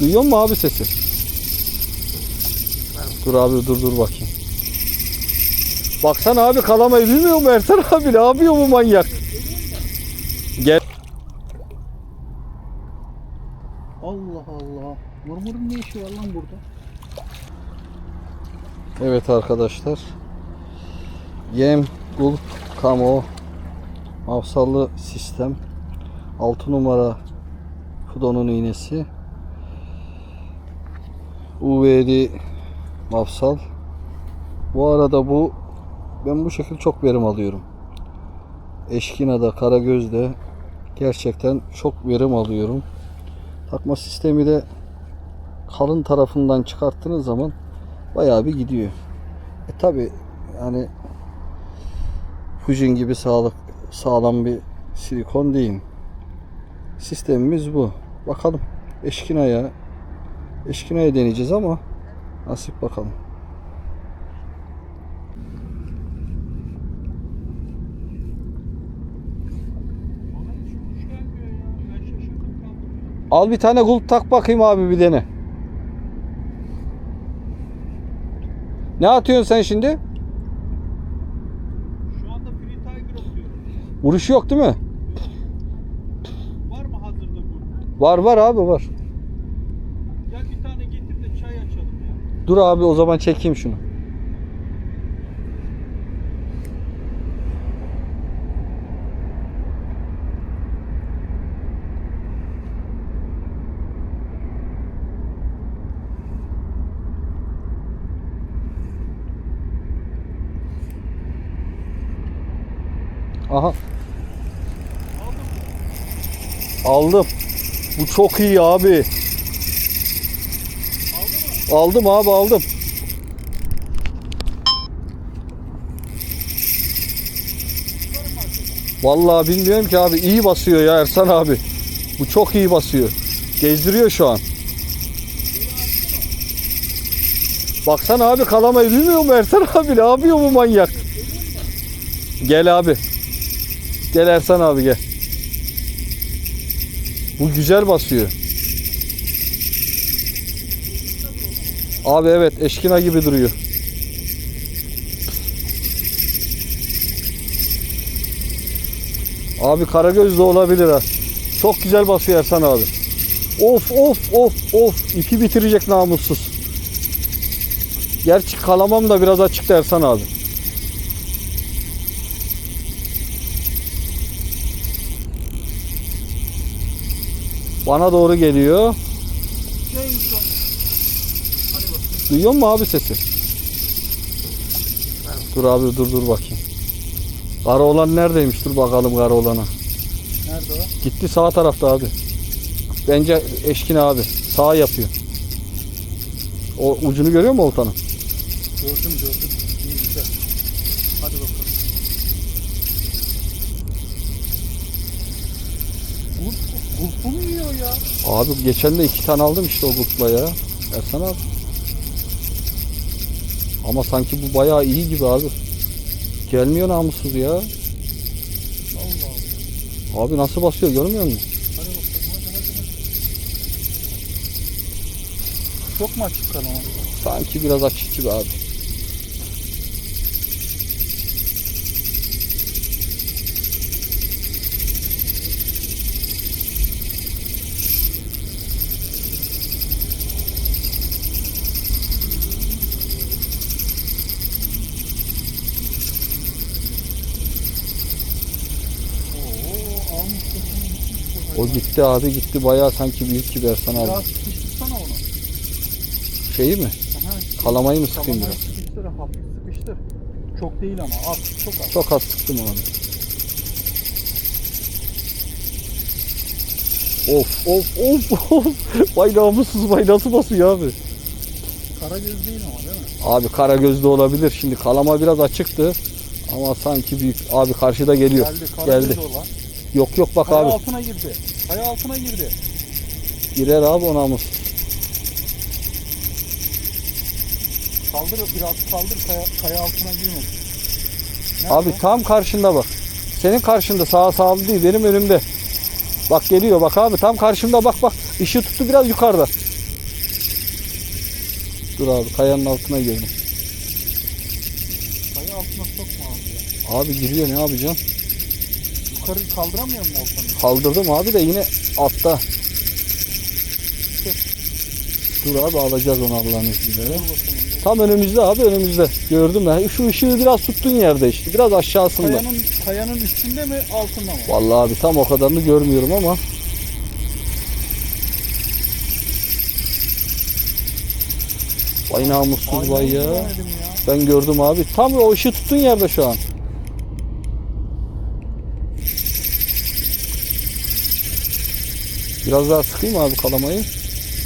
Duyuyor musun abi sesi? Dur abi dur dur bakayım. Baksana abi kalamayı bilmiyor mu Ertan abi ne yapıyor bu manyak? Gel. Allah Allah. Murmurun ne işi var lan burada? Evet arkadaşlar. Yem, gulp, kamo, mafsallı sistem. 6 numara Fudon'un iğnesi. UV'li mafsal. Bu arada bu ben bu şekilde çok verim alıyorum. Eşkina'da, Karagöz'de gerçekten çok verim alıyorum. Takma sistemi de kalın tarafından çıkarttığınız zaman bayağı bir gidiyor. E tabi yani Fujin gibi sağlık sağlam bir silikon değil. Sistemimiz bu. Bakalım eşkinaya eşkinaya deneyeceğiz ama nasip bakalım. Al bir tane gulp tak bakayım abi bir dene. Ne atıyorsun sen şimdi? Şu anda Free Tiger atıyorum. Vuruş yok değil mi? Var mı hazırda bu? Var var abi var. Gel bir tane getir de çay açalım ya. Dur abi o zaman çekeyim şunu. Aha. Aldım. Bu çok iyi abi. Aldım abi aldım. Vallahi bilmiyorum ki abi iyi basıyor ya Ersan abi. Bu çok iyi basıyor. Gezdiriyor şu an. Baksana abi kalamayı bilmiyor mu Ersan abi? Ne yapıyor bu manyak? Gel abi. Gel Ersan abi gel. Bu güzel basıyor. Abi evet eşkina gibi duruyor. Abi karagöz de olabilir ha. Çok güzel basıyor Ersan abi. Of of of of ipi bitirecek namussuz. Gerçi kalamam da biraz açık Ersan abi. Bana doğru geliyor. Neymiş o? Duyuyor musun abi sesi? Dur abi dur dur bakayım. Kara olan neredeymiş? Dur bakalım kara olana. Nerede o? Gitti sağ tarafta abi. Bence eşkin abi. Sağ yapıyor. O ucunu görüyor musun oltanın? Gördüm gördüm. İyi güzel. Hadi bakalım. Gulp, gulpu mu yiyor ya? Abi geçen de iki tane aldım işte o grupla ya. Ersan abi. Ama sanki bu bayağı iyi gibi abi. Gelmiyor namussuz ya. Allah Allah. Abi nasıl basıyor görmüyor musun? Hadi bakalım hadi hadi hadi. Çok mu açık kalama? Sanki biraz açık gibi abi. Oo almışsın. O gitti abi gitti bayağı sanki büyük gibi Ersan abi. Biraz sıkıştırsana onu. Şeyi mi? Aha, Kalamayı mı sıkayım biraz? Sıkıştır hafif sıkıştır. Çok değil ama az çok az. Çok az sıktım abi. Of of of of. Vay namussuz vay nasıl basıyor abi. Kara göz değil ama değil mi? Abi kara gözlü olabilir. Şimdi kalama biraz açıktı. Ama sanki büyük. Abi karşıda geliyor. Geldi kara Geldi. olan. Yok yok bak Kaya abi. altına girdi. Kaya altına girdi. Girer abi o namus. Kaldır biraz kaldır kaya, kaya altına girmesin. Nerede Abi tam karşında bak. Senin karşında sağa sağlı değil benim önümde. Bak geliyor bak abi tam karşımda bak bak. Işığı tuttu biraz yukarıda. Dur abi kayanın altına girdim. Kaya altına sokma abi ya. Abi giriyor ne yapacaksın? Yukarı kaldıramıyor mu oltanı? Kaldırdım abi de yine altta. Dur abi alacağız onu Allah'ın izniyle. Tam önümüzde abi önümüzde. Gördüm ben. Şu ışığı biraz tuttuğun yerde işte. Biraz aşağısında. Kayanın, kayanın üstünde mi altında mı? Vallahi abi tam o kadarını görmüyorum ama. Vay namussuz vay ya. ya. Ben gördüm abi. Tam o ışığı tuttuğun yerde şu an. Biraz daha sıkayım abi kalamayı.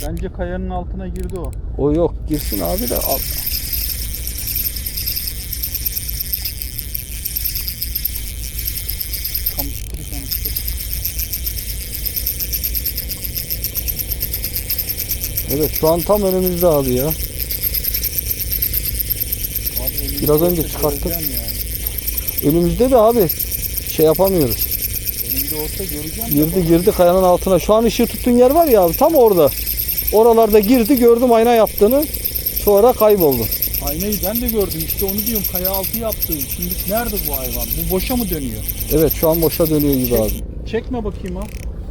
Bence kayanın altına girdi o. O yok girsin abi de al. Evet şu an tam önümüzde abi ya. Abi Biraz önce olsa çıkarttık. yani. Önümüzde de abi şey yapamıyoruz. Önümde olsa göreceğim. de Girdi girdi kayanın altına. Şu an ışığı tuttuğun yer var ya abi tam orada. Oralarda girdi gördüm ayna yaptığını. Sonra kayboldu. Aynayı ben de gördüm işte onu diyorum kaya altı yaptı. Şimdi nerede bu hayvan? Bu boşa mı dönüyor? Evet şu an boşa dönüyor gibi abi. Çekme bakayım ha.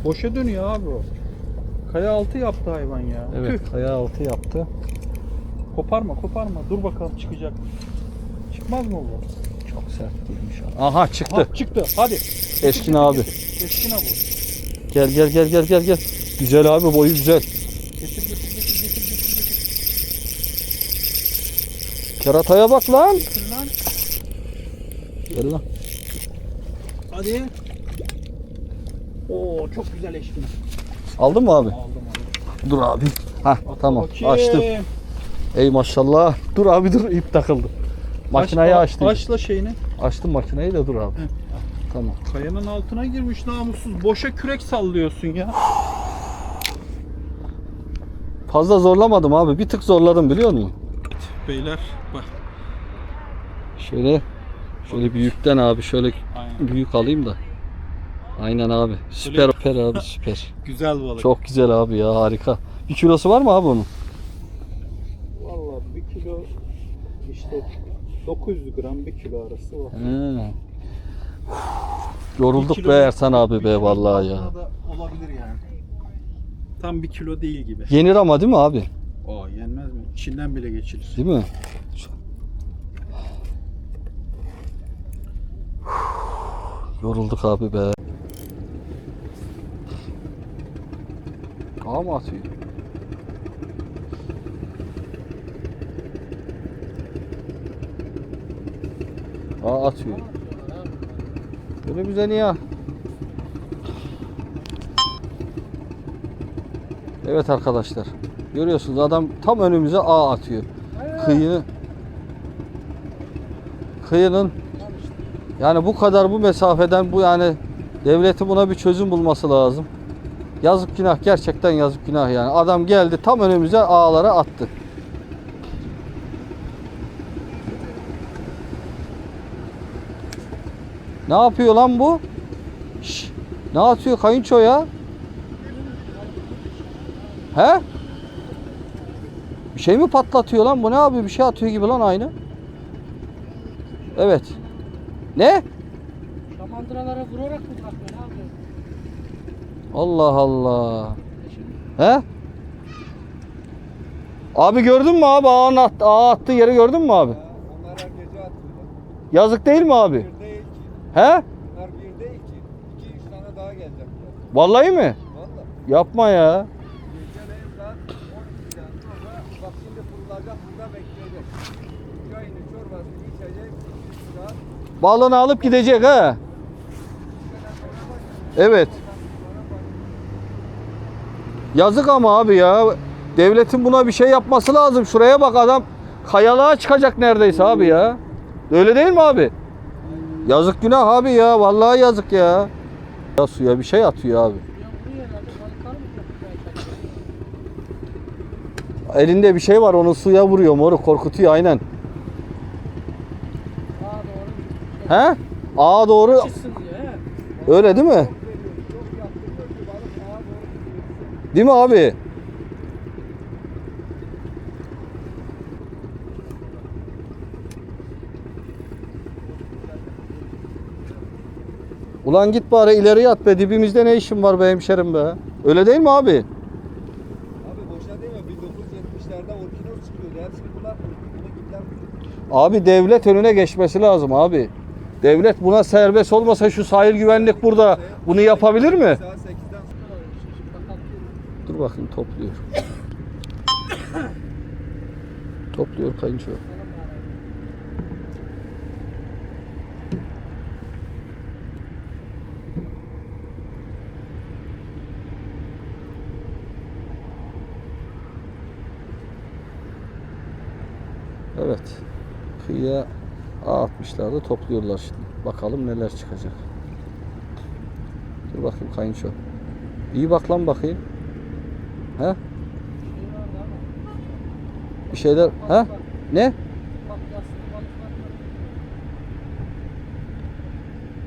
Boşa dönüyor abi o. Kaya altı yaptı hayvan ya. Evet Tüh. kaya altı yaptı. Koparma koparma. Dur bakalım çıkacak. Çıkmaz mı bu? Çok sert değilmiş abi. Aha çıktı. Ha, çıktı. Hadi. Eşkin abi. Eşkine bu. Gel gel gel gel gel gel. Güzel abi boyu güzel. Getir getir getir getir getir getir. Kerataya bak lan. Getir lan. Gel lan. Hadi. Oo çok güzel eşkine. Aldın mı abi? Aldım aldım. Dur abi. Hah tamam Bakayım. açtım. Ey maşallah. Dur abi dur ip takıldı. Makinayı Aç- açtım. Açla şeyini. Açtım makineyi de dur abi. Hı. Tamam. Kayanın altına girmiş namussuz. Boşa kürek sallıyorsun ya. Fazla zorlamadım abi. Bir tık zorladım biliyor musun? Beyler bak. Şöyle şöyle büyükten abi şöyle Aynen. büyük alayım da. Aynen abi. Süper süper abi süper. Güzel balık. Çok güzel abi ya harika. Bir kilosu var mı abi onun? Vallahi bir kilo işte 900 gram bir kilo arası var. He. Yorulduk be Ersan abi be vallahi ya. olabilir yani. Tam bir kilo değil gibi. Yenir ama değil mi abi? O yenmez mi? İçinden bile geçilir. Değil mi? Yorulduk abi be. Ağa mı atıyor? Ağa atıyor. Böyle güzel ya. Evet arkadaşlar. Görüyorsunuz adam tam önümüze ağ atıyor. Kıyı kıyının yani bu kadar bu mesafeden bu yani devletin buna bir çözüm bulması lazım. Yazık günah gerçekten yazık günah yani. Adam geldi tam önümüze ağlara attı. Ne yapıyor lan bu? Şş, ne atıyor kayınço ya? He? Bir şey mi patlatıyor lan bu ne abi bir şey atıyor gibi lan aynı. Evet. Ne? Şamandıralara vurarak mı bırakıyor abi? Allah Allah. He? Abi gördün mü abi ağın at, ağa attığı yeri gördün mü abi? Onlar her gece atıyorlar. Yazık değil mi abi? He? Bunlar bir değil ki. İki üç tane daha gelecekler. Vallahi mi? Valla. Yapma ya. Geceleyin saat 12'den sonra bak şimdi fırılacak burada bekleyecek. Çayını çorbasını içecek. Bir saat. Balını alıp gidecek ha. Evet. Yazık ama abi ya. Devletin buna bir şey yapması lazım. Şuraya bak adam kayalığa çıkacak neredeyse abi ya. Öyle değil mi abi? Yazık günah abi ya. Vallahi yazık ya. Ya suya bir şey atıyor abi. Elinde bir şey var onu suya vuruyor moru korkutuyor aynen. He? Ağa doğru öyle değil mi? Değil mi abi? Ulan git bari ileriye at be dibimizde ne işin var be hemşerim be. Öyle değil mi abi? Abi boşuna değil mi? 1970'lerde orkinos çıkıyordu. Hepsini bunlar orkinosuna gittiler. Abi devlet önüne geçmesi lazım abi. Devlet buna serbest olmasa şu sahil güvenlik burada bunu yapabilir mi? Saat 8'den sonra Dur bakayım topluyor. topluyor kayınço. Evet. Kıyıya ağ atmışlardı topluyorlar şimdi. Bakalım neler çıkacak. Dur bakayım kayınço. İyi bak lan bakayım. He? Bir şeyler. Ha? Ne?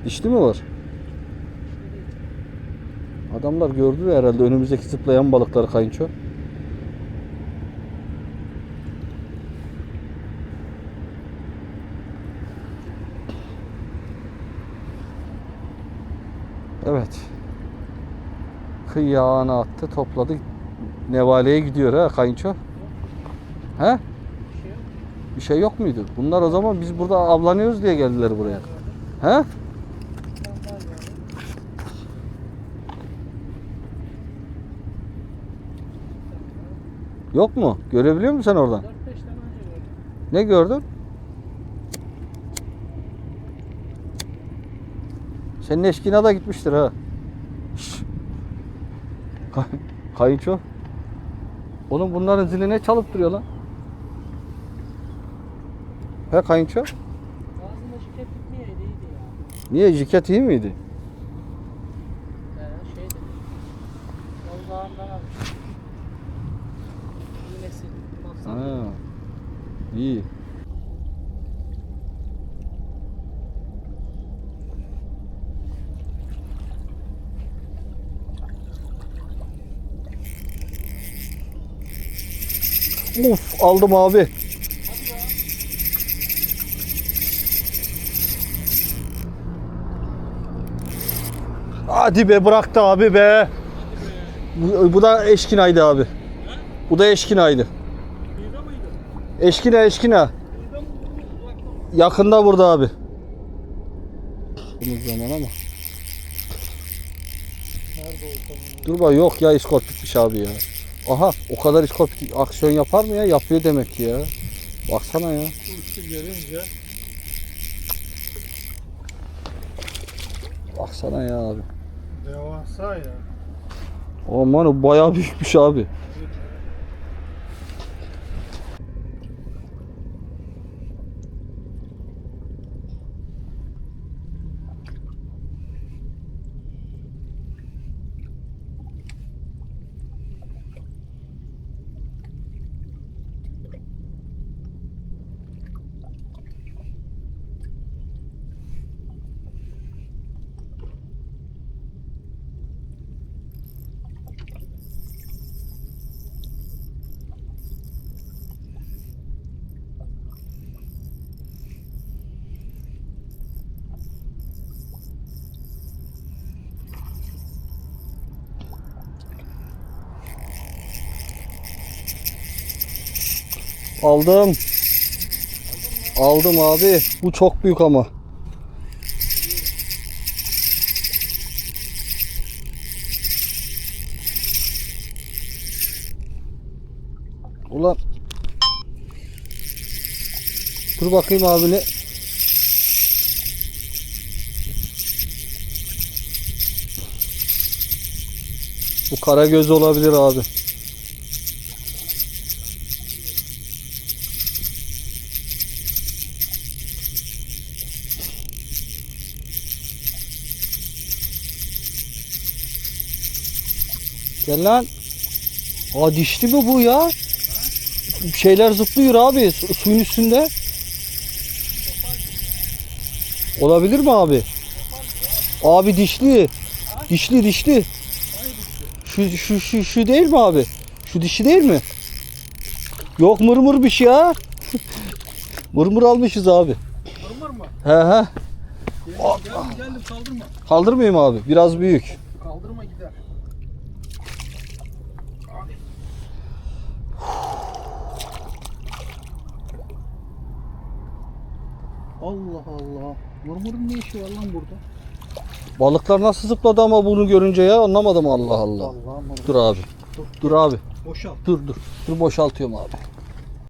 Dişli mi var? Adamlar gördü herhalde önümüzdeki zıplayan balıkları kayınço. Evet. Kıyı attı, topladı. Nevaleye gidiyor ha kayınço. He? Bir şey yok. Muydu? Bunlar o zaman biz burada avlanıyoruz diye geldiler buraya. He? Yok mu? Görebiliyor musun sen oradan? 4-5 tane önce gördüm. Ne gördün? Senin eşkina da gitmiştir ha. Kay- Kayınço. Oğlum bunların zili ne çalıp duruyor lan? He kayınço? Ağzında ya. Niye jiket iyi miydi? Ee, şeydi. Yavuz ağamdan almış. İğnesi. Baksana. Ha. İyi. Uf aldım abi. Hadi be bıraktı abi be. Bu, bu da eşkinaydı abi. Bu da eşkinaydı. Eşkine eşkine. Yakında burada abi. Bunun zaman ama. Dur bak yok ya iskort bitmiş abi ya. Aha o kadar bitmiş. Aksiyon yapar mı ya? Yapıyor demek ki ya. Baksana ya. Uçtu görünce Baksana ya abi. devasa ya. Aman o bayağı büyükmüş abi. Aldım. Aldım abi. Bu çok büyük ama. Ulan. Dur bakayım abi ne? Bu kara göz olabilir abi. Gel lan. Aa dişli mi bu ya? Şeyler zıplıyor abi su- suyun üstünde. Olabilir mi abi? Abi dişli. Dişli dişli. Şu, şu, şu, şu değil mi abi? Şu dişi değil mi? Yok mırmırmış ya. mırmır almışız abi. Mırmır mı? He he. Geldim geldim kaldırma. Kaldırmayayım abi. Biraz büyük. Kaldırma gider. Allah Allah. Murmurun ne işi var lan burada? Balıklar nasıl zıpladı ama bunu görünce ya anlamadım Allah Allah. Allah murmur. Dur abi. Dur abi. Boşalt. Dur dur. Dur boşaltıyorum abi.